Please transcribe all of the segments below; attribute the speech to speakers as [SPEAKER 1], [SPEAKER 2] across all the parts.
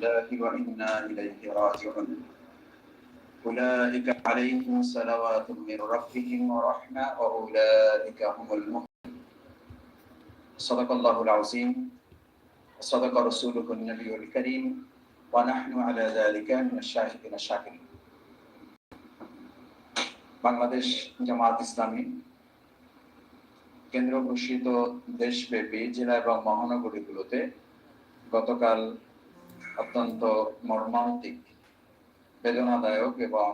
[SPEAKER 1] لله وإنا إليه راجعون أولئك عليهم صلوات من ربهم ورحمة وأولئك هم المهتدون صدق الله العظيم وصدق رسوله النبي الكريم ونحن على ذلك من الشاهدين الشاكرين বাংলাদেশ জামাত ইসলামী কেন্দ্র ঘোষিত দেশব্যাপী জেলা এবং মহানগরীগুলোতে গতকাল অত্যন্ত মর্মান্তিক, বেদনাদায়ক এবং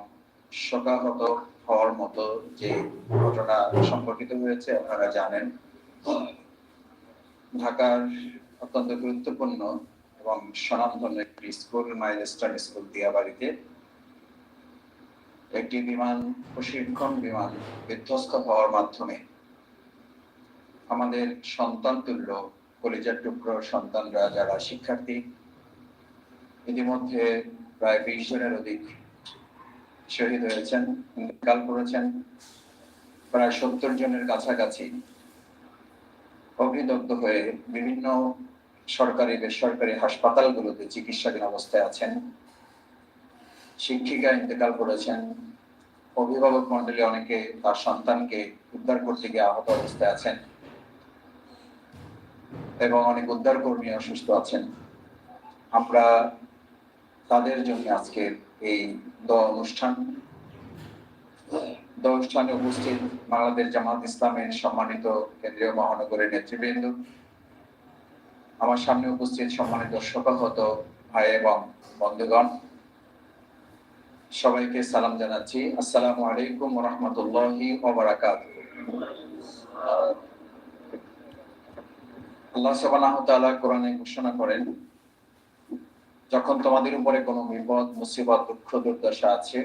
[SPEAKER 1] শোকাহত হওয়ার মতো যে ঘটনা সংঘটিত হয়েছে, আপনারা জানেন। ঢাকার অত্যন্ত গুরুত্বপূর্ণ এবং স্বনামধন্য একটি স্কুল মাইলস্টার স্কুল, দিয়াবাড়িতে। একটি বিমান, প্রশিক্ষণ বিমান বিধ্বস্ত হওয়ার মাধ্যমে আমাদের সন্তান তুল্য, কলেজের টুকরো সন্তানরা, যারা শিক্ষার্থী ইতিমধ্যে প্রায় বিশ জনের অধিক শহীদ হয়েছেন, ইন্তেকাল করেছেন। প্রায় সত্তর জনের কাছাকাছি অগ্নিদগ্ধ হয়ে বিভিন্ন সরকারি, বেসরকারি হাসপাতালগুলোতে চিকিৎসাধীন অবস্থায় আছেন। শিক্ষিকা ইন্তেকাল করেছেন। অভিভাবক মন্ডলী অনেকে তার সন্তানকে উদ্ধার করতে গিয়ে আহত অবস্থায় আছেন এবং অনেক উদ্ধার কর্মী অসুস্থ আছেন। আমরা তাদের জন্য আজকের এই অনুষ্ঠান। অনুষ্ঠানে উপস্থিত বাংলাদেশ জামাত ইসলামের সম্মানিত কেন্দ্রীয় মহানগরের নেতৃবৃন্দ, আমার সামনে উপস্থিত সম্মানিত শোকাহত ভাই এবং বন্ধুগণ, সবাইকে সালাম জানাচ্ছি। আসসালামু আলাইকুম রহমতুল্লাহি ওবরাকাত। আল্লাহ সুবহানাহু তাআলা কোরআনে ঘোষণা করেন যখন তোমাদের উপরে কোনো বিপদ, মুসিবত, দুঃখ, দুর্দশা আছে,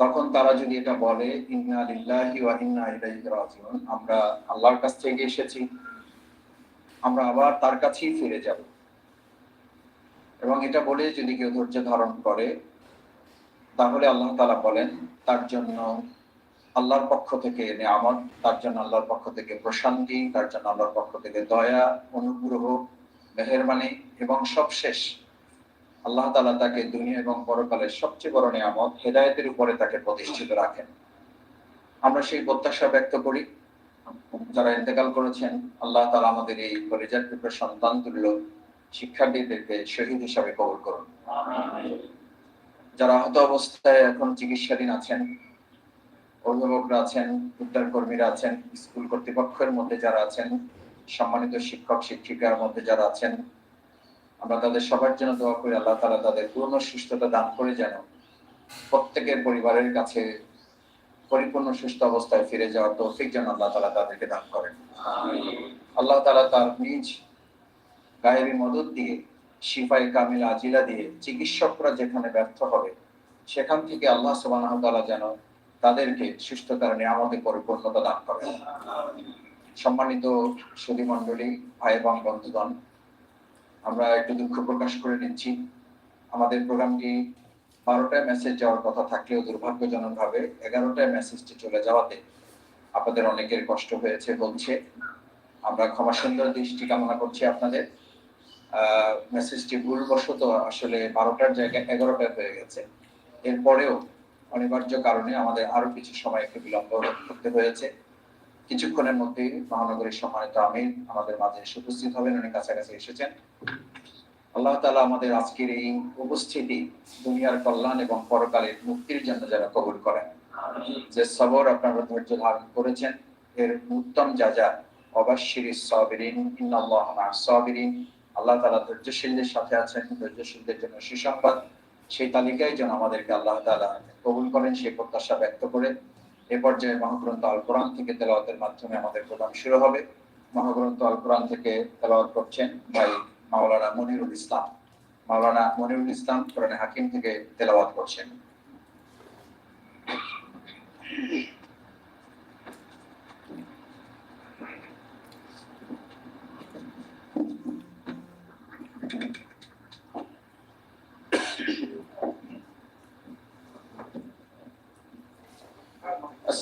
[SPEAKER 1] তখন তারা যদি এটা বলে আমরা আল্লাহর কাছ থেকে এসেছি, আমরা আবার তার কাছেই ফিরে যাব। এবং এটা বলে যদি কেউ ধৈর্য ধারণ করে, তাহলে আল্লাহ তাআলা বলেন, তার জন্য আল্লাহর পক্ষ থেকে নিয়ামত, তার জন্য আল্লাহর পক্ষ থেকে প্রশান্তি, তার জন্য আল্লাহর পক্ষ থেকে দয়া, অনুগ্রহ মেহরবানি এবং সবশেষ আল্লাহ তালা তাকে দুনিয়া এবং পরকালের সবচেয়ে বড় নিয়ামত হেদায়তের উপরে তাকে প্রতিষ্ঠিত রাখেন। আমরা সেই প্রত্যাশা ব্যক্ত করি। যারা ইন্তেকাল করেছেন, আল্লাহ তালা আমাদের এই টুকরো সন্তান তুল্য শিক্ষার্থীদেরকে শহীদ হিসাবে কবর করুন। যারা আহত অবস্থায় এখন চিকিৎসাধীন আছেন, অভিভাবকরা আছেন উদ্ধার কর্মীরা আছেন, স্কুল কর্তৃপক্ষের মধ্যে যারা আছেন সম্মানিত শিক্ষক, শিক্ষিকার মধ্যে যারা আছেন, আমরা তাদের সবার জন্য দোয়া করি, আল্লাহ তালা তাদের পূর্ণ সুস্থতা দান করে যেন প্রত্যেকের পরিবারের কাছে পরিপূর্ণ সুস্থ অবস্থায় ফিরে যাওয়ার তৌফিক যেন আল্লাহ তালা তাদেরকে দান করেন। আল্লাহ তালা তার নিজ গায়েবী মদত দিয়ে, শিফাই কামিল আজিলা দিয়ে চিকিৎসকরা যেখানে ব্যর্থ হবে, সেখান থেকে আল্লাহ সুবাহ যেন তাদেরকে সুস্থতার নিয়ামতে পরিপূর্ণতা দান করেন। সম্মানিত সুধী মন্ডলী ভাই এবং বন্ধুগণ, আমরা একটু দুঃখ প্রকাশ করে নিচ্ছি। আমাদের প্রোগ্রামটি বারোটায় মেসেজ যাওয়ার কথা থাকলেও দুর্ভাগ্যজনক ভাবে এগারোটায় মেসেজটি চলে যাওয়াতে আপনাদের অনেকের কষ্ট হয়েছে, বলছে। আমরা ক্ষমা সুন্দর দৃষ্টি কামনা করছি আপনাদের। মেসেজটি ভুলবশত আসলে বারোটার জায়গায় এগারোটায় হয়ে গেছে। এরপরেও অনিবার্য কারণে আমাদের আরও কিছু সময় একটু বিলম্ব করতে হয়েছে। কিছুক্ষণের মধ্যে মহানগরীর সম্মানিত আমির আমাদের মাঝে এসে উপস্থিত হবেন। উনি কাছাকাছি এসেছেন। আল্লাহ তালা আমাদের আজকের এই উপস্থিতি দুনিয়ার কল্যাণ এবং পরকালের মুক্তির জন্য যারা কবুল করেন। যে সবর আপনারা ধৈর্য ধারণ করেছেন, এর উত্তম যা যা অবশ্যই সবিরিন, ইন্নাল্লাহ সবিরিন। আল্লাহ তালা ধৈর্যশীলদের সাথে আছেন, ধৈর্যশীলদের জন্য সুসংবাদ। সেই তালিকায় যেন আমাদেরকে আল্লাহ তালা কবুল করেন, সেই প্রত্যাশা ব্যক্ত করে এ পর্যায়ে মহাগ্রন্থ আল কোরআন থেকে তেলাওয়াতের মাধ্যমে আমাদের প্রোগ্রাম শুরু হবে। মহাগ্রন্থ আল কোরআন থেকে তেলাওয়াত করছেন ভাই মাওলানা মনিরুল ইসলাম। মাওলানা মনিরুল ইসলাম কোরআনে হাকিম থেকে তেলাওয়াত করছেন।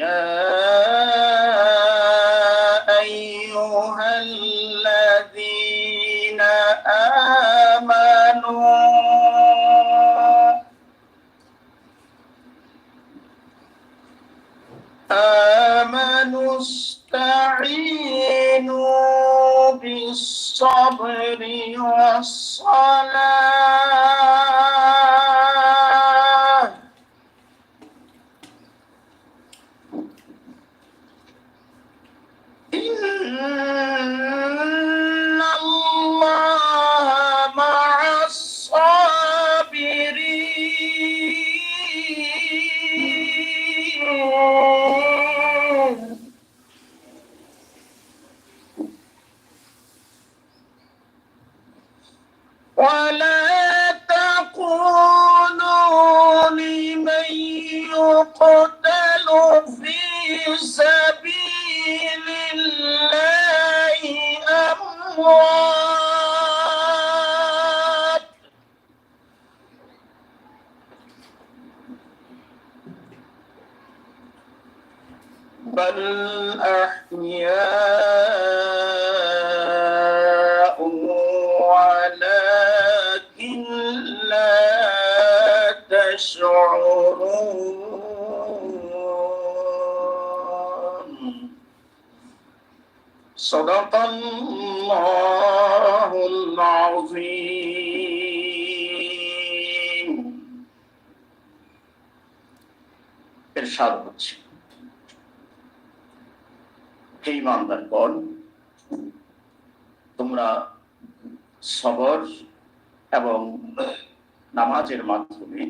[SPEAKER 2] يا أيها الذين آمنوا. آمنوا استعينوا بالصبر والصلاة. ولا تقولوا لمن يقتل في سبيل الله أموات. بل أحياء صدق الله العظيم ارشاد হচ্ছে হে ইমানদারগণ তোমরা সবর এবং নামাজের মাধ্যমে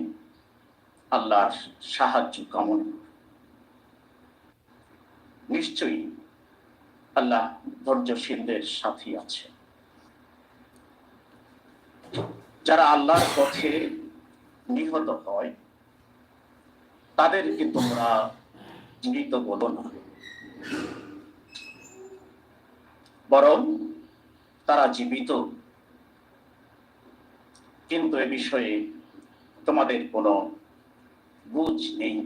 [SPEAKER 2] আল্লাহর সাহায্য কামনা করো। নিশ্চয়ই আল্লাহ ধৈর্যশীলদের সাথী আছে। যারা আল্লাহর পথে নিহত হয় তাদেরকে তোমরা মৃত বলো না। বরং তারা জীবিত। কিন্তু এ বিষয়ে তোমাদের কোনো বুঝ নেই,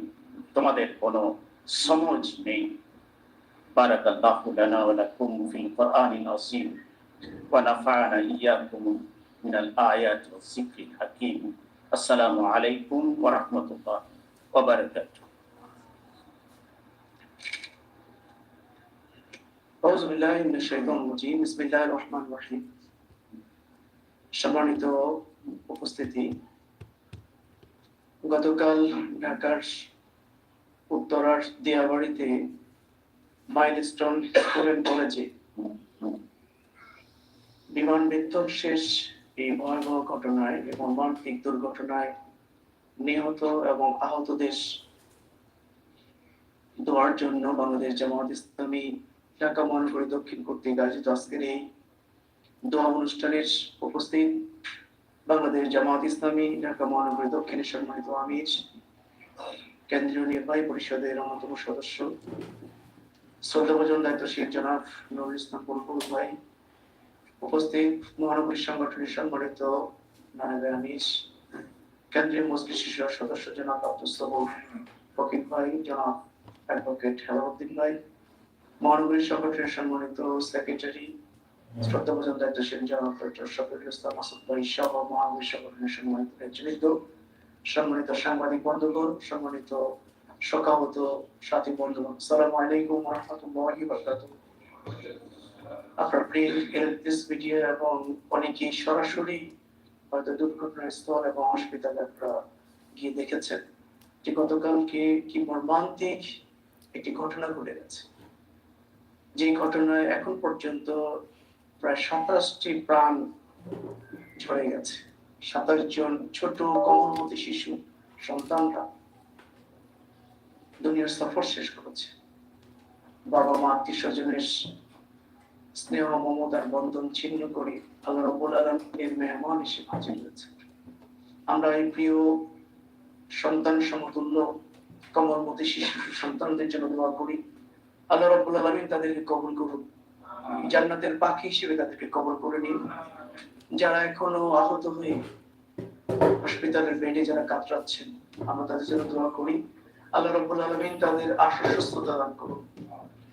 [SPEAKER 2] তোমাদের কোনো সমঝ নেই। بارك الله لنا ولكم في القرآن العظيم ونفعنا إياكم من الآيات والذكر الحكيم السلام عليكم ورحمة الله وبركاته
[SPEAKER 3] أعوذ بالله من الشيطان الرجيم بسم الله الرحمن الرحيم সম্মানিত উপস্থিতি গতকাল ঢাকার উত্তরার দিয়াবাড়িতে মাইলস্টোন স্টুডেন্ট কলেজে। বিমান শেষ এই ভয়াবহ ঘটনায় এবং মর্মান্তিক দুর্ঘটনায় নিহত এবং আহতদের দোয়ার জন্য বাংলাদেশ জামাত ইসলামী ঢাকা মহানগরী দক্ষিণ কর্তৃক আয়োজিত আজকের এই দোয়া অনুষ্ঠানের উপস্থিত বাংলাদেশ জামাত ইসলামী ঢাকা মহানগরী দক্ষিণের সম্মানিত আমির, কেন্দ্রীয় নির্বাহী পরিষদের অন্যতম সদস্য শ্রদ্ধাভোজন দায়িত্বশীল জনাব নুরুল ইসলাম বুলবুল ভাই উপস্থিত মহানগরী সংগঠনের নায়েব আমির কেন্দ্রীয় মজলিস শিশুর সদস্য জনাব আব্দুল সবুর ফকির ভাই, জনাব অ্যাডভোকেট হেলাউদ্দিন ভাই, মহানগরী সংগঠনের সম্মানিত সেক্রেটারি শ্রদ্ধাভোজন দায়িত্বশীল জনাব ডক্টর শফিকুল ইসলাম মাসুদ ভাই সহ মহানগরী সংগঠনের সম্মানিত সম্মানিত সাংবাদিক বন্ধুগণ সম্মানিত শোকাহত সাথী বন্ধুগণ সালাম আলাইকুম রহমতুল্লাহি বারাকাতুহু আপনার প্রিয় দিস ভিডিও এবং অনেকেই সরাসরি হয়তো দুর্ঘটনাস্থল এবং হসপিটালে আপনারা গিয়ে দেখেছেন যে গতকালকে কি মর্মান্তিক একটি ঘটনা ঘটে গেছে। যে ঘটনায় এখন পর্যন্ত প্রায় সাতাশটি প্রাণ ঝরে গেছে। সাতাশ জন ছোট কমলমতি শিশু, সন্তানরা দুনিয়ার সফর শেষ করেছে। বাবা মা আত্মীয় স্বজনের স্নেহ মমতার বন্ধন ছিন্ন করে আল্লাহ রব্বুল আলমের মেহমান হিসেবে হাজির হয়েছে। আমরা এই প্রিয় সন্তান সমতুল্য কমলমতি শিশু সন্তানদের জন্য দোয়া করি। আল্লাহ রব্বুল আলমিন তাদেরকে কবল করুন জান্নাতের পাখি হিসেবে তাদেরকে কবল করে নিন। যারা এখনও আহত হয়ে হসপিটালের বেডে যারা কাতরাচ্ছেন আমরা তাদের জন্য দোয়া করি। আল্লাহ রব্বুল আলমিন তাদের আশ্বস্ততা দান করুন।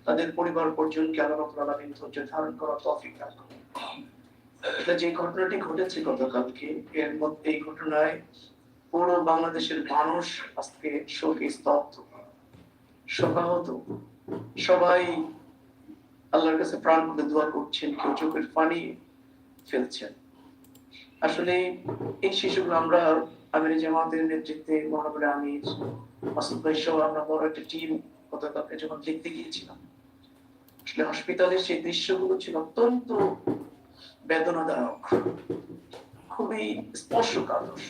[SPEAKER 3] তাদের পরিবার পর্যন্তকে আল্লাহ রব্বুল আলমিন ধৈর্য ধারণ করা তৌফিক দান করুন। এটা যে ঘটনাটি ঘটেছে গতকালকে, এর মধ্যে এই ঘটনায় পুরো বাংলাদেশের মানুষ আজকে শোকে স্তব্ধ। শোকাহত। সবাই আল্লাহর কাছে প্রাণ করে দোয়া করছেন, কেউ চোখের পানি ফেলছেন। আসলে এই শিশুগুলো আমরা আমির জামাতের নেতৃত্বে মহানগরে আমির সহ আমরা বড় একটা টিম গতকালকে যখন দেখতে গিয়েছিলাম, আসলে হসপিটালের সেই দৃশ্যগুলো ছিল অত্যন্ত বেদনাদায়ক, খুবই স্পর্শকাতর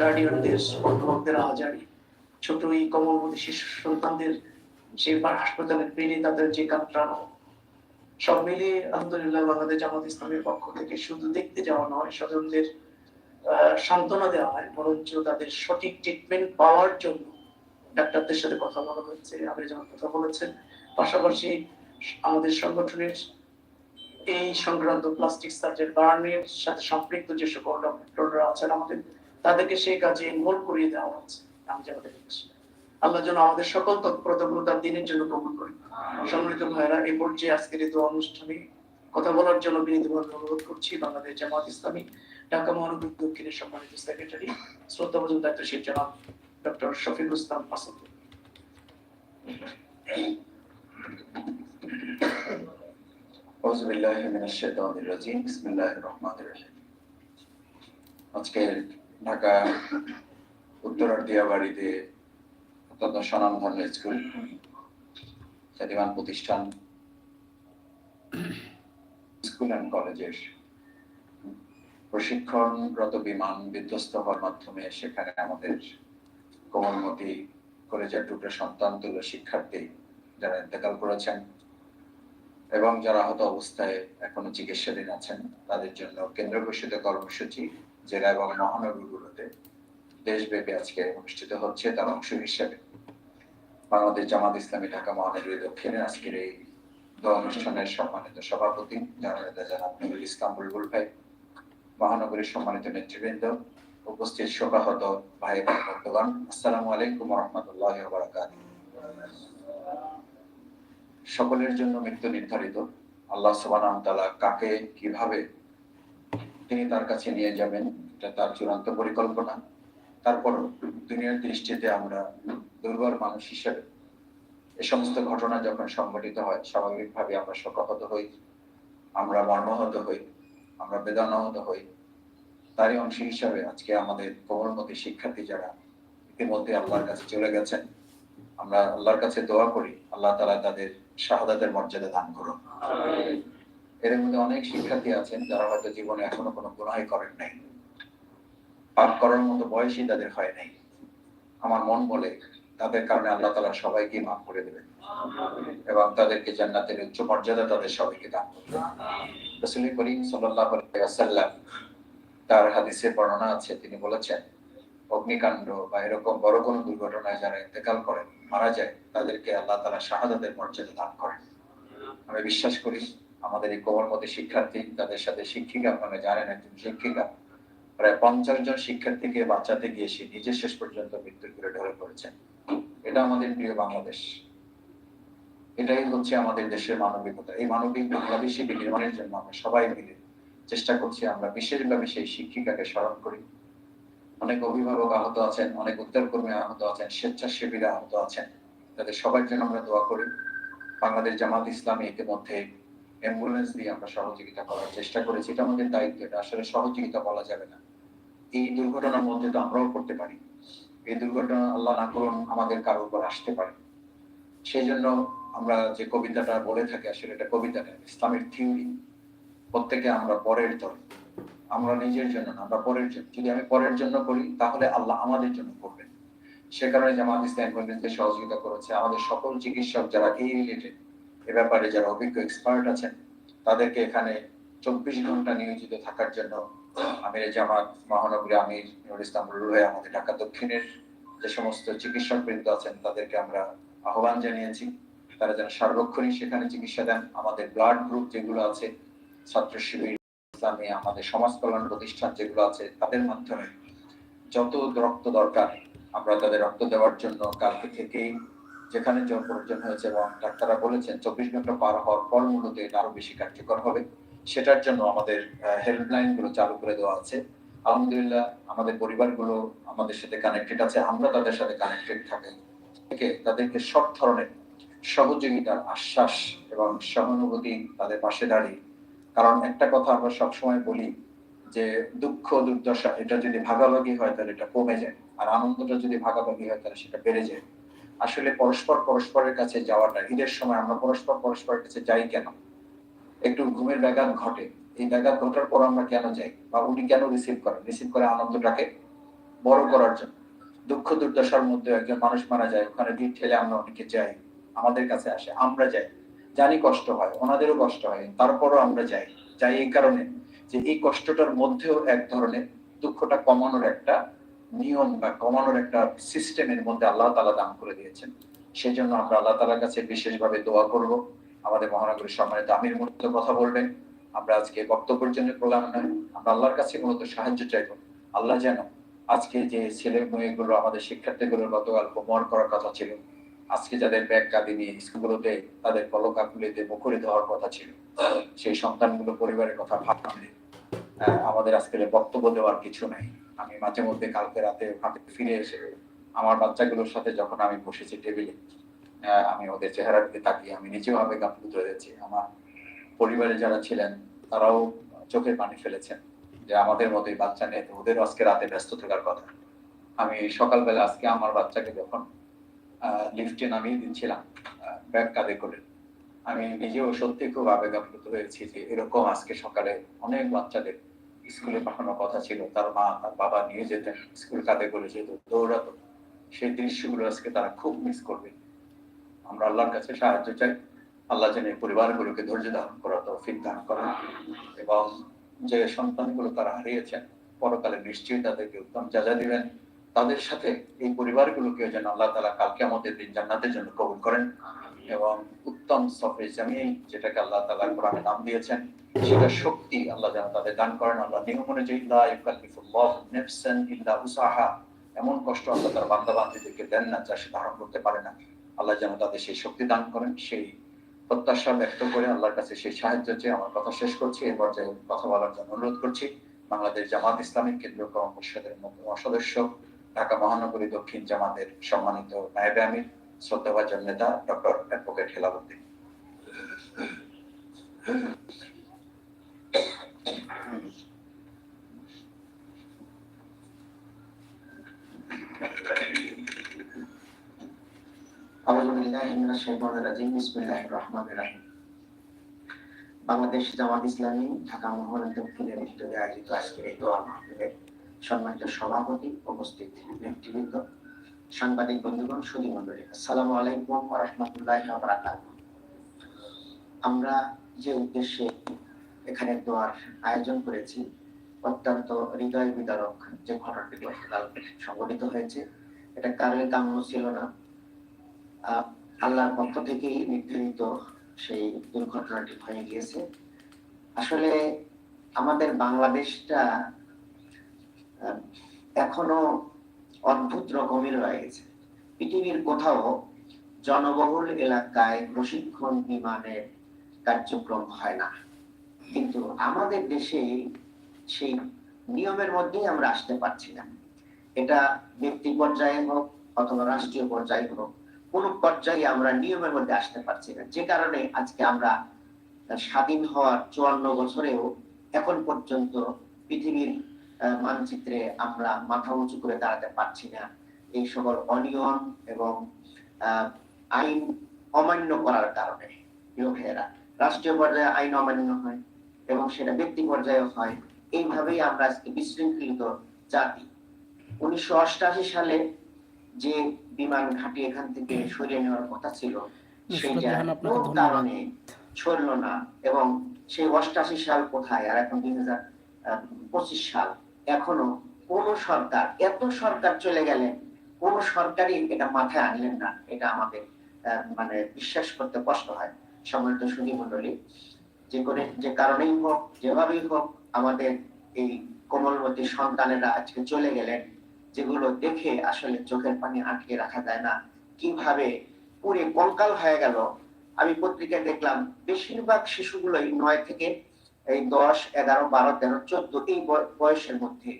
[SPEAKER 3] গার্ডিয়ানদের অভিভাবকদের আহাজারি, ছোট এই কমলবতী শিশু সন্তানদের, সেই হাসপাতালের বেড়ে তাদের যে কাতরানো, সব মিলিয়ে আলহামদুলিল্লাহ বাংলাদেশ জামাত ইসলামের পক্ষ থেকে শুধু দেখতে যাওয়া নয়, স্বজনদের সান্ত্বনা দেওয়া হয়, বরঞ্চ তাদের সঠিক ট্রিটমেন্ট পাওয়ার জন্য ডাক্তারদের সাথে কথা বলা হয়েছে আপনি যেমন কথা বলেছেন। পাশাপাশি আমাদের সংগঠনের এই সংক্রান্ত প্লাস্টিক সার্জারি বার্নের সাথে সম্পৃক্ত যে সকল ডক্টররা আছেন আমাদের, তাদেরকে সেই কাজে ইনভলভ করিয়ে দেওয়া হচ্ছে, আমি দেখেছি আল্লাহ যেন আমাদের সকল তৎপরতাগুলো দিনের জন্য কবুল করেন সম্মানিত ভাইরা এই পর্যায়ে আজকের এই অনুষ্ঠানে কথা বলার জন্য বিনীতভাবে অনুরোধ করছি বাংলাদেশ জামাত ইসলামী। ঢাকা মহানগর দক্ষিণের সম্মানিত সেক্রেটারি শ্রদ্ধা ভোজন দায়িত্বশীল জনাব ডক্টর শফিকুল ইসলাম আসাদ
[SPEAKER 1] আজকে ঢাকা স্কুল খ্যাতিমান প্রতিষ্ঠান, স্কুল অ্যান্ড কলেজের প্রশিক্ষণরত বিমান বিধ্বস্ত হওয়ার মাধ্যমে সেখানে আমাদের কোমলমতি কলেজের টুকরো সন্তান তুল্য শিক্ষার্থী যারা ইন্তেকাল করেছেন এবং যারা আহত অবস্থায় এখনও চিকিৎসাধীন আছেন, তাদের জন্য কেন্দ্র ঘোষিত কর্মসূচি জেলা এবং মহানগরগুলোতে দেশব্যাপী আজকে অনুষ্ঠিত হচ্ছে তার অংশ হিসেবে। বাংলাদেশ জামাত ইসলামী ঢাকা মহানগরী দক্ষিণে আজকের এই অনুষ্ঠানের সম্মানিত সভাপতি জননেতা জানাব নুরুল ইসলাম বুলবুল ভাই। মহানগরীর সম্মানিত নেতৃবৃন্দ, উপস্থিত শোকাহত ভাই বন্ধুগণ, আসসালামু আলাইকুম রহমতুল্লাহ বারাকাত সকলের জন্য মৃত্যু নির্ধারিত। আল্লাহ তাআলা কাকে, কীভাবে তিনি তার কাছে নিয়ে যাবেন, এটা তার চূড়ান্ত পরিকল্পনা। তারপর দুনিয়ার দৃষ্টিতে আমরা দুর্বল মানুষ হিসেবে এ সমস্ত ঘটনা যখন সংঘটিত হয়, স্বাভাবিকভাবে আমরা শোকাহত হই, আমরা মর্মাহত হই। আমরা বেদনাহত হই। তারই অংশ হিসাবে আজকে আমাদের কোমলমতি শিক্ষার্থী যারা ইতিমধ্যে আল্লাহর কাছে চলে গেছেন, আমরা আল্লাহর কাছে দোয়া করি, আল্লাহ তাআলা তাদের শাহাদাতের মর্যাদা দান করুন এর মধ্যে অনেক শিক্ষার্থী আছেন যারা হয়তো জীবনে এখনও কোনো গুনাহ করেন নাই, পাপ করার মতো বয়সই তাদের হয় নাই। আমার মন বলে তাদের কারণে আল্লাহ তাআলা সবাইকে মাফ করে দেবেন। এবং তাদেরকে জান্নাতের উচ্চ মর্যাদা তাদের সবাইকে দান রাসূল করিম আলাইহি তার হাদিসে বর্ণনা আছে, তিনি বলেছেন, অগ্নিকাণ্ড বা এরকম বড় কোনো দুর্ঘটনায় যারা ইন্তেকাল করেন, মারা যায়, তাদেরকে আল্লাহ তাআলা শাহাদাতের মর্যাদা দান করেন। আমি বিশ্বাস করি, আমাদের এই কোমলমতি শিক্ষার্থী, তাদের সাথে শিক্ষিকা আপনারা জানেন একজন শিক্ষিকা, প্রায় পঞ্চাশ জন শিক্ষার্থীকে বাঁচাতে গিয়ে সে নিজে শেষ পর্যন্ত মৃত্যুর করে ঢলে পড়েছেন এটা আমাদের প্রিয় বাংলাদেশ। এটাই হচ্ছে আমাদের দেশের মানবিকতা। এই মানবিক বাংলাদেশী নির্মাণের জন্য আমরা সবাই মিলে চেষ্টা করছি আমরা বিশেষভাবে সেই শিক্ষিকাকে স্মরণ করি। অনেক অভিভাবক আহত আছেন, অনেক উত্তরকর্মী আহত আছেন, স্বেচ্ছাসেবীরা আহত আছেন। তাদের সবার জন্য আমরা দোয়া করি। বাংলাদেশ জামাত ইসলামী ইতিমধ্যে অ্যাম্বুলেন্স দিয়ে আমরা সহযোগিতা করার চেষ্টা করেছি। এটা আমাদের দায়িত্ব, এটা আসলে সহযোগিতা বলা যাবে না। এই দুর্ঘটনার মধ্যে তো আমরাও করতে পারি। এই দুর্ঘটনা আল্লাহ না করুন আমাদের কারোর উপর আসতে পারে। সেই জন্য আমরা যে কবিতাটা বলে থাকি, আসলে এটা কবিতা না, ইসলামের থিওরি। প্রত্যেকে আমরা পরের দল আমরা নিজের জন্য আমরা পরের জন্য। যদি আমি পরের জন্য করি, তাহলে আল্লাহ আমাদের জন্য করবেন। সে কারণে জামাত ইসলাম অ্যাম্বুলেন্সকে সহযোগিতা করেছে আমাদের সকল চিকিৎসক যারা এই রিলেটেড এ ব্যাপারে যারা অভিজ্ঞ এক্সপার্ট আছেন, তাদেরকে এখানে চব্বিশ ঘণ্টা নিয়োজিত থাকার জন্য আমির জামাত মহানগরী আমির নুরুল ইসলাম রুল হয়ে আমাদের ঢাকা দক্ষিণের যে সমস্ত চিকিৎসক বৃন্দ আছেন, তাদেরকে আমরা আহ্বান জানিয়েছি। তারা যেন সার্বক্ষণিক সেখানে চিকিৎসা দেন। আমাদের ব্লাড গ্রুপ যেগুলো আছে, ছাত্র শিবির, ইসলামী, আমাদের সমাজ কল্যাণ প্রতিষ্ঠান যেগুলো আছে, তাদের মাধ্যমে যত রক্ত দরকার, আমরা তাদের রক্ত দেওয়ার জন্য কালকে থেকেই যেখানে যে প্রয়োজন হয়েছে এবং ডাক্তাররা বলেছেন, চব্বিশ ঘণ্টা পার হওয়ার পর মূলত এটা আরও বেশি কার্যকর হবে। সেটার জন্য আমাদের হেল্পলাইনগুলো চালু করে দেওয়া আছে। আলহামদুলিল্লাহ, আমাদের পরিবারগুলো আমাদের সাথে কানেক্টেড আছে। আমরা তাদের সাথে কানেক্টেড থাকি তাদেরকে সব ধরনের সহযোগিতার আশ্বাস এবং সহানুভূতি তাদের পাশে দাঁড়িয়ে। কারণ একটা কথা আমরা সবসময় বলি যে, দুঃখ, দুর্দশা, এটা যদি ভাগাভাগি হয় তাহলে এটা কমে যায়। আর আনন্দটা যদি ভাগাভাগি হয় তাহলে সেটা বেড়ে যায়। আসলে পরস্পর পরস্পরের কাছে যাওয়াটা, ঈদের সময় আমরা পরস্পর পরস্পরের কাছে যাই কেন? একটু ঘুমের ব্যাঘাত ঘটে। এই ব্যাঘাত ঘটার পর আমরা কেন যাই? বা উনি কেন রিসিভ করেন? রিসিভ করে আনন্দটাকে বড় করার জন্য। দুঃখ দুর্দশার মধ্যে একজন মানুষ মারা যায়, ওখানে ভিড় ঠেলে আমরা অনেকে যাই, আমাদের কাছে আসে, আমরা যাই। জানি কষ্ট হয়, ওনাদেরও কষ্ট হয়, তারপরও আমরা যাই। যাই এই কারণে যে এই কষ্টটার মধ্যেও এক ধরনের দুঃখটা কমানোর একটা নিয়ম বা কমানোর একটা সিস্টেমের মধ্যে আল্লাহ তালা দান করে দিয়েছেন। সেই জন্য আমরা আল্লাহ তালার কাছে বিশেষভাবে দোয়া করব। আমাদের মহানগরীর সম্মানিত আমির মূলত কথা বলবেন। আমরা আজকে বক্তব্যের জন্য প্রোগ্রাম নয় আমরা আল্লাহর কাছে মূলত সাহায্য চাইব। আল্লাহ যেন আজকে যে ছেলে মেয়েগুলো, আমাদের শিক্ষার্থীগুলো গতকাল হোমওয়ার্ক করার কথা ছিল, আজকে যাদের ব্যাগ কাঁদি নিয়ে স্কুলগুলোতে তাদের কলকাকুলিতে মুখরিত হওয়ার কথা ছিল, সেই সন্তানগুলো পরিবারের কথা ভাবলে আমাদের আজকে বক্তব্য দেওয়ার কিছু নাই। আমি মাঝে মধ্যে কালকে রাতে ওখানে ফিরে এসে আমার বাচ্চাগুলোর সাথে যখন আমি বসেছি টেবিলে আমি ওদের চেহারার দিকে তাকিয়ে, আমি নিজেও আবেগ আপ্লুত হয়েছি আমার পরিবারে যারা ছিলেন, তারাও চোখের পানি ফেলেছেন যে আমাদের মতোই বাচ্চা নেই, তো ওদেরও আজকে রাতে ব্যস্ত থাকার কথা। আমি সকালবেলা আজকে আমার বাচ্চাকে যখন লিফটে নামিয়ে দিচ্ছিলাম ব্যাগ কাঁধে করে, আমি নিজেও সত্যি খুব আবেগ আপ্লুত হয়েছি যে এরকম আজকে সকালে অনেক বাচ্চাদের স্কুলে পাঠানোর কথা ছিল। তার মা, তার বাবা নিয়ে যেতেন, স্কুল কাঁধে করে যেত, দৌড়াতো। সেই দৃশ্যগুলো আজকে তারা খুব মিস করবে। আমরা আল্লাহর কাছে সাহায্য চাই। আল্লাহ যেন পরিবারগুলোকে ধৈর্য ধারণ করার তৌফিক দান করেন এবং যে সন্তানগুলো তারা হারিয়েছেন, পরকালে নিশ্চয়ই তাদেরকে উত্তম যাজা দিবেন। তাদের সাথে এই পরিবারগুলোকে যেন আল্লাহ তালা কালকে আমাদের দিন জান্নাতের জন্য কবুল করেন এবং উত্তম সফরে জামিল যেটাকে আল্লাহ তালা কোরআনে নাম দিয়েছেন, সেটা শক্তি আল্লাহ যেন তাদের দান করেন। আল্লাহ নিয়ম অনুযায়ী এমন কষ্ট আল্লাহ তার বান্দা বান্ধবীদেরকে দেন না যা সে ধারণ করতে পারে না। আল্লাহ যেন তাদের সেই শক্তি দান করেন, সেই প্রত্যাশা ব্যক্ত করে আল্লাহর কাছে সেই সাহায্য চেয়ে আমার কথা শেষ করছি। এই পর্যায়ে কথা বলার জন্য অনুরোধ করছি, বাংলাদেশ জামাত ইসলামী কেন্দ্রীয় কর্ম পরিষদের সদস্য, ঢাকা মহানগরী দক্ষিণ জামাতের সম্মানিত নায়েবে আমির শ্রদ্ধাভাজন নেতা ডক্টর অ্যাডভোকেট হেলাবুদ্দিন
[SPEAKER 4] আউযু বিল্লাহি বাংলাদেশ জামাত ইসলামী, ঢাকা মহানগর দক্ষিণের উদ্যোগে আয়োজিত আজকের এই দোয়া মাহফিলের সম্মানিত সভাপতি উপস্থিত নেতৃবৃন্দ সাংবাদিক বন্ধুগণ, সুধী মন্ডলী আলাইকুম রাহমাতুল্লাহি আমরা যে উদ্দেশ্যে এখানে দোয়ার আয়োজন করেছি, অত্যন্ত হৃদয় বিদারক যে ঘটনাটি গতকাল সংঘটিত হয়েছে, এটা কারোর কাম্য ছিল না। আল্লাহর পক্ষ থেকেই নির্ধারিত সেই দুর্ঘটনাটি হয়ে গিয়েছে। আসলে আমাদের বাংলাদেশটা এখনও অদ্ভুত রকমের রয়ে গেছে। পৃথিবীর কোথাও জনবহুল এলাকায় প্রশিক্ষণ বিমানের কার্যক্রম হয় না। কিন্তু আমাদের দেশে সেই নিয়মের মধ্যেই আমরা আসতে পারছি না। এটা ব্যক্তি পর্যায়ে হোক অথবা রাষ্ট্রীয় পর্যায়ে হোক কোন পর্যায়ে আমরা নিয়মের মধ্যে আসতে পারছি না। যে কারণে আজকে আমরা স্বাধীন হওয়ার চুয়ান্ন বছরেও এখন পর্যন্ত পৃথিবীর মানচিত্রে আমরা মাথা উঁচু করে দাঁড়াতে পারছি না। এই সকল অনিয়ম এবং আইন অমান্য করার কারণে ভাইয়েরা। রাষ্ট্রীয় পর্যায়ে আইন অমান্য হয় এবং সেটা ব্যক্তি পর্যায়ে হয়। এইভাবেই আমরা আজকে বিশৃঙ্খলিত জাতি। উনিশশো সালে যে বিমান ঘাঁটি এখান থেকে সরিয়ে নেওয়ার কথা ছিল। সেইটা কোন কারণে সরল না এবং সেই অষ্টাশি সাল কোথায় আর এখন দুই হাজার পঁচিশ সাল? এখনও কোন সরকার এত সরকার চলে গেলেন কোন সরকারই এটা মাথায় আনলেন না। এটা আমাদের মানে বিশ্বাস করতে কষ্ট হয়। সম্মানিত সুধী মন্ডলী যে করে যে কারণেই হোক যেভাবেই হোক আমাদের এই কোমলবতী সন্তানেরা আজকে চলে গেলেন। যেগুলো দেখে আসলে চোখের পানি আটকে রাখা যায় না। কীভাবে পুরে কঙ্কাল হয়ে গেল? আমি পত্রিকায় দেখলাম, বেশিরভাগ শিশুগুলোই নয় থেকে, এই দশ, এগারো, বারো, তেরো, চোদ্দ এই বয়সের মধ্যে।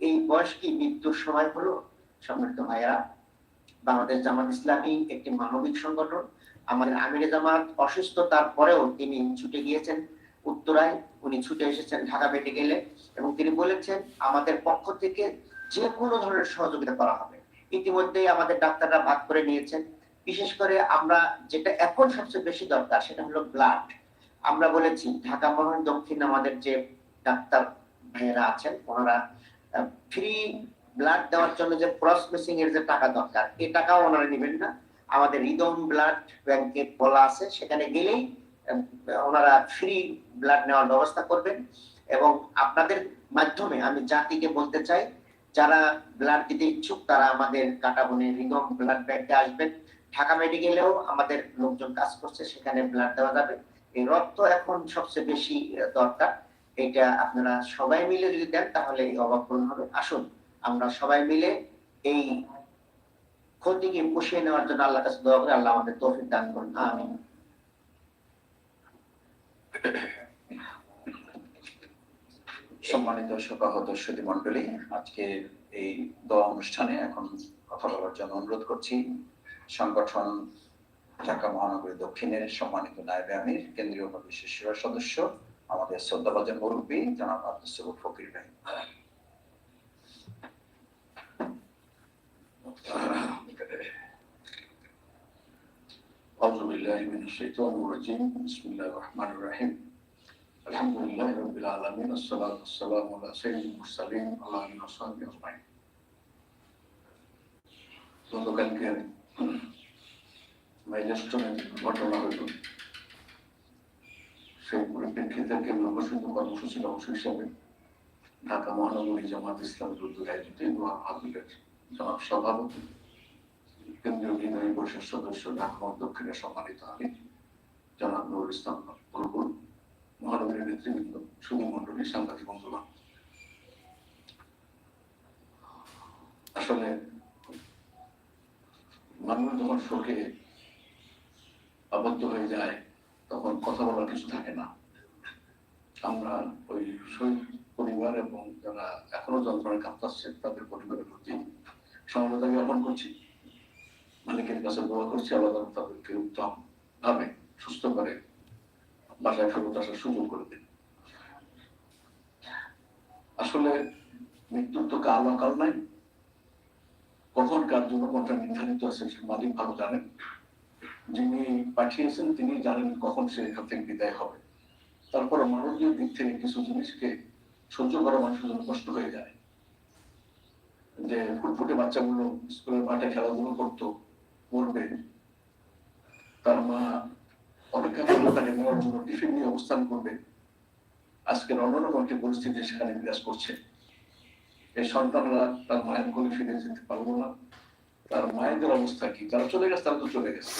[SPEAKER 4] এই বয়স কি মৃত্যুর সময় হলো? সম্মানিত ভাইয়েরা, বাংলাদেশ জামাত ইসলামী একটি মানবিক সংগঠন। আমাদের আমিরে জামাত অসুস্থতার পরেও তিনি ছুটে গিয়েছেন উত্তরায়। উনি ছুটে এসেছেন ঢাকা মেডিকেলে এবং তিনি বলেছেন, আমাদের পক্ষ থেকে যে কোনো ধরনের সহযোগিতা করা হবে। ইতিমধ্যেই আমাদের ডাক্তাররা ভাগ করে নিয়েছেন। বিশেষ করে আমরা যেটা এখন সবচেয়ে বেশি দরকার সেটা হলো ব্লাড আমরা বলেছি, ঢাকা মহান দক্ষিণ আমাদের যে ডাক্তার ভাইয়েরা আছেন, ওনারা ফ্রি ব্লাড দেওয়ার জন্য যে প্রসেসিং এর যে টাকা দরকার এই টাকাও ওনারা নেবেন না। আমাদের রিদম ব্লাড ব্যাংকে বলা আছে, সেখানে গেলেই ওনারা ফ্রি ব্লাড নেওয়ার ব্যবস্থা করবেন। এবং আপনাদের মাধ্যমে আমি জাতিকে বলতে চাই যারা ব্লাড দিতে ইচ্ছুক, তারা আমাদের কাটাবনে রিদম ব্লাড ব্যাংকে আসবেন। ঢাকা মেডিকেলেও আমাদের লোকজন কাজ করছে, সেখানে ব্লাড দেওয়া যাবে। এই রক্ত এখন সবচেয়ে বেশি দরকার। এটা আপনারা সবাই মিলে যদি দেন, তাহলে এই অভাব পূরণ হবে। আসুন, আমরা সবাই মিলে এই ক্ষতিকে পুষিয়ে নেওয়ার জন্য আল্লাহ কাছে দোয়া করে। আল্লাহ আমাদের তৌফিক দান করুন। আমিন।
[SPEAKER 1] সম্মানিত সভাপত সুধী মন্ডলী আজকের এই দোয়া অনুষ্ঠানে এখন কথা বলার জন্য অনুরোধ করছি সংগঠন ঢাকা মহানগরী দক্ষিণের সম্মানিত নায়েবে আমির কেন্দ্রীয় বিশেষ সদস্য আমাদের শ্রদ্ধাভাজন মুরব্বী জনাব আব্দুল সবুর ফকির ভাই
[SPEAKER 5] أعوذ بالله من الشيطان الرجيم بسم الله الرحمن الرحيم الحمد لله رب العالمين الصلاة والسلام على سيد المرسلين وعلى آله وصحبه أجمعين গতকালকে ম্যাজিস্ট্রেটের ঘটনা হইল সেই পরিপ্রেক্ষিতে কেন্দ্র ঘোষিত কর্মসূচির অংশ হিসাবে ঢাকা মহানগরী জামাত ইসলাম উদ্যোগে আয়োজিত নোয়া মাহফিলের জনাব সভাপতি কেন্দ্রীয় বিনয়ী পরিষদ সদস্য ঢাকা মহানগর দক্ষিণের সম্মানিত আমি জনাব নুরুল ইসলাম বুলবুল মহানগরীর নেতৃবৃন্দ, শুভমন্ডলী, সাংবাদিক বন্ধুগণ। আসলে, মানুষ যখন শোকে, আবদ্ধ হয়ে যায়, তখন কথা বলার কিছু থাকে না। আমরা ওই শহীদ পরিবার এবং যারা এখনও যন্ত্রণায় কাঁপতাচ্ছে তাদের পরিবারের প্রতি সমবেদনা জ্ঞাপন করছি। মালিকের কাছে দোয়া করছি, আল্লাহ তাদেরকে উত্তম ভাবে, সুস্থ করে বাসায় ফেরত আসার সুযোগ করে দিন। আসলে মৃত্যুর তো কাল অকাল নাই। কখন কার জন্য কোনটা নির্ধারিত আছে সে মালিক ভালো জানেন। যিনি পাঠিয়েছেন, তিনি জানেন কখন সে এখান থেকে বিদায় হবে। তারপর মানবীয় দিক থেকে কিছু জিনিসকে সহ্য করা মানুষের জন্য কষ্ট হয়ে যায়। যে ফুটফুটে বাচ্চাগুলো স্কুলের মাঠে খেলাধুলো করতো করবে তার মা অপেক্ষা করল নেওয়ার জন্য টিফিন নিয়ে অবস্থান করবে। আজকের অন্যরকম একটি পরিস্থিতি সেখানে বিরাজ করছে। এই সন্তানরা তার মায়ের কোলে ফিরে যেতে পারব না। তার মায়েদের অবস্থা কি? তারা চলে গেছে, তারা তো চলে গেছে।